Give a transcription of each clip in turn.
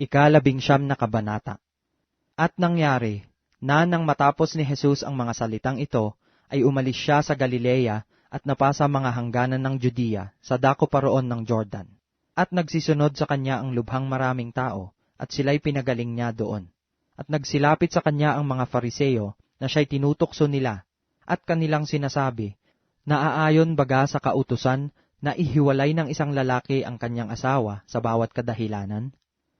Ikalabing siyam na kabanata. At nangyari, na nang matapos ni Jesus ang mga salitang ito, ay umalis siya sa Galilea at napasa mga hangganan ng Judea sa dako paroon ng Jordan. At nagsisunod sa kanya ang lubhang maraming tao, at sila'y pinagaling niya doon. At nagsilapit sa kanya ang mga fariseo na siya'y tinutokso nila, at kanilang sinasabi, Naaayon baga sa kautusan na ihiwalay ng isang lalaki ang kanyang asawa sa bawat kadahilanan?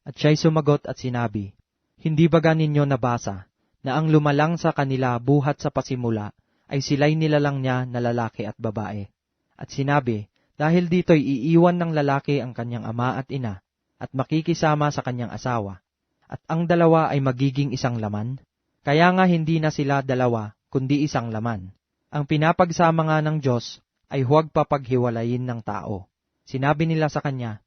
At siya'y sumagot at sinabi, Hindi baga ninyo nabasa na ang lumalang sa kanila buhat sa pasimula ay sila'y nilalang niya na lalaki at babae. At sinabi, dahil dito'y iiwan ng lalaki ang kanyang ama at ina, at makikisama sa kanyang asawa, at ang dalawa ay magiging isang laman. Kaya nga hindi na sila dalawa, kundi isang laman. Ang pinapagsama nga ng Diyos ay huwag papaghiwalayin ng tao. Sinabi nila sa kanya,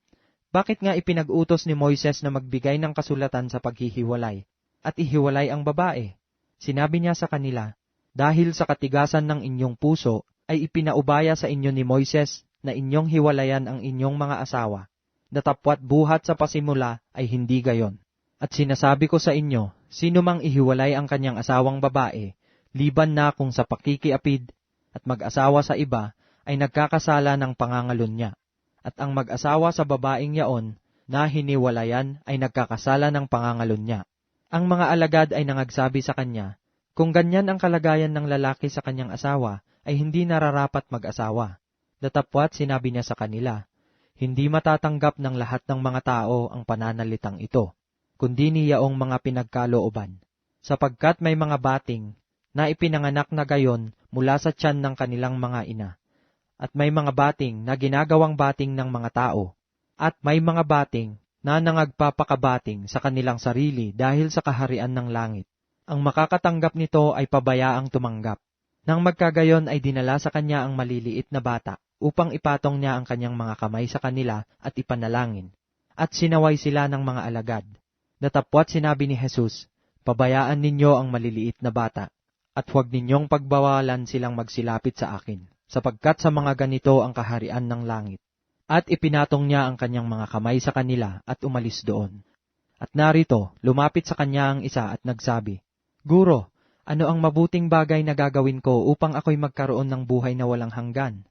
bakit nga ipinag-utos ni Moises na magbigay ng kasulatan sa paghihiwalay, at ihiwalay ang babae? Sinabi niya sa kanila, dahil sa katigasan ng inyong puso, ay ipinaubaya sa inyo ni Moises na inyong hiwalayan ang inyong mga asawa. Datapwat buhat sa pasimula ay hindi gayon. At sinasabi ko sa inyo, sino mang ihiwalay ang kanyang asawang babae, liban na kung sa pakikiapid at mag-asawa sa iba, ay nagkakasala ng pangangalon niya at ang mag-asawa sa babaeng yaon na hiniwalayan ay nagkakasala ng pangangalon niya. Ang mga alagad ay nangagsabi sa kanya, kung ganyan ang kalagayan ng lalaki sa kanyang asawa, ay hindi nararapat mag-asawa. Datapwat sinabi niya sa kanila, hindi matatanggap ng lahat ng mga tao ang pananalitang ito, kundi niyaong mga pinagkalooban, sapagkat may mga bating na ipinanganak na gayon mula sa tiyan ng kanilang mga ina at may mga bating na ginagawang bating ng mga tao, at may mga bating na nangagpapakabating sa kanilang sarili dahil sa kaharian ng langit. Ang makakatanggap nito ay pabayaang tumanggap. Nang magkagayon ay dinala sa kanya ang maliliit na bata upang ipatong niya ang kanyang mga kamay sa kanila at ipanalangin. At sinaway sila ng mga alagad. Datapwat sinabi ni Jesus, Pabayaan ninyo ang maliliit na bata, at huwag ninyong pagbawalan silang magsilapit sa akin sapagkat sa mga ganito ang kaharian ng langit. At ipinatong niya ang kanyang mga kamay sa kanila at umalis doon. At narito, lumapit sa kanya ang isa at nagsabi, Guro, ano ang mabuting bagay na gagawin ko upang ako'y magkaroon ng buhay na walang hanggan?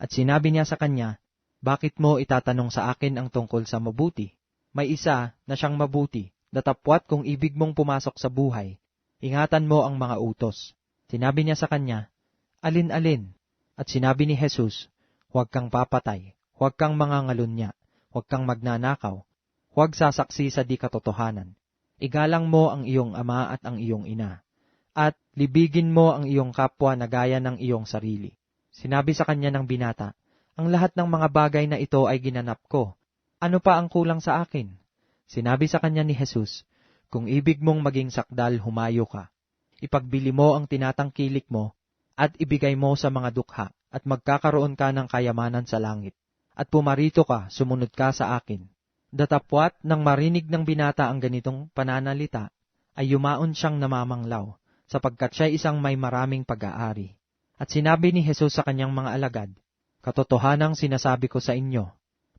At sinabi niya sa kanya, Bakit mo itatanong sa akin ang tungkol sa mabuti? May isa na siyang mabuti, datapwat kung ibig mong pumasok sa buhay, ingatan mo ang mga utos. Sinabi niya sa kanya, Alin-alin? At sinabi ni Jesus, Huwag kang papatay, huwag kang mangangalunya, huwag kang magnanakaw, huwag sasaksi sa di katotohanan. Igalang mo ang iyong ama at ang iyong ina, at libigin mo ang iyong kapwa na gaya ng iyong sarili. Sinabi sa kanya ng binata, Ang lahat ng mga bagay na ito ay ginanap ko. Ano pa ang kulang sa akin? Sinabi sa kanya ni Jesus, Kung ibig mong maging sakdal, humayo ka. Ipagbili mo ang tinatangkilik mo at ibigay mo sa mga dukha, at magkakaroon ka ng kayamanan sa langit. At pumarito ka, sumunod ka sa akin. Datapwat nang marinig ng binata ang ganitong pananalita, ay yumaon siyang namamanglaw, sapagkat siya isang may maraming pag-aari. At sinabi ni Jesus sa kanyang mga alagad, Katotohanang sinasabi ko sa inyo,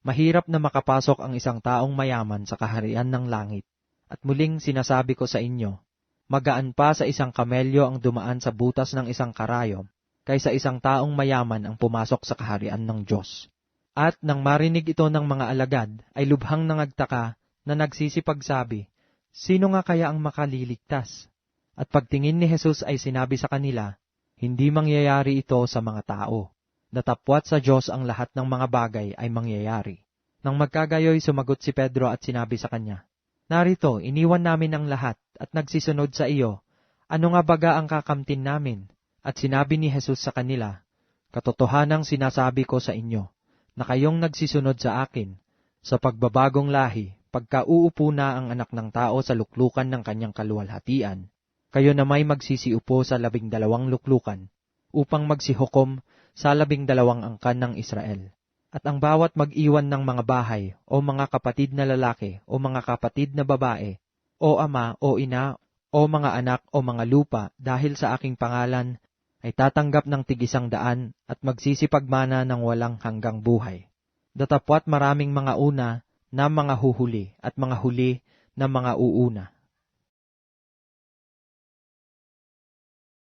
mahirap na makapasok ang isang taong mayaman sa kaharian ng langit. At muling sinasabi ko sa inyo, magaan pa sa isang kamelyo ang dumaan sa butas ng isang karayom, kaysa isang taong mayaman ang pumasok sa kaharian ng Diyos. At nang marinig ito ng mga alagad, ay lubhang nangagtaka na nagsisipagsabi, Sino nga kaya ang makaliligtas? At pagtingin ni Jesus ay sinabi sa kanila, Hindi mangyayari ito sa mga tao. Natapwat sa Diyos ang lahat ng mga bagay ay mangyayari. Nang magkagayoy sumagot si Pedro at sinabi sa kanya, Narito, iniwan namin ang lahat at nagsisunod sa iyo. Ano nga baga ang kakamtin namin? At sinabi ni Jesus sa kanila, Katotohanang sinasabi ko sa inyo, na kayong nagsisunod sa akin, sa pagbabagong lahi, pagka uupo na ang anak ng tao sa luklukan ng kanyang kaluwalhatian, kayo na may magsisiupo sa labing dalawang luklukan, upang magsihukom sa labing dalawang angkan ng Israel at ang bawat mag-iwan ng mga bahay o mga kapatid na lalaki o mga kapatid na babae o ama o ina o mga anak o mga lupa dahil sa aking pangalan ay tatanggap ng tigisang daan at magsisipagmana ng walang hanggang buhay. Datapwat maraming mga una na mga huhuli at mga huli ng mga uuna.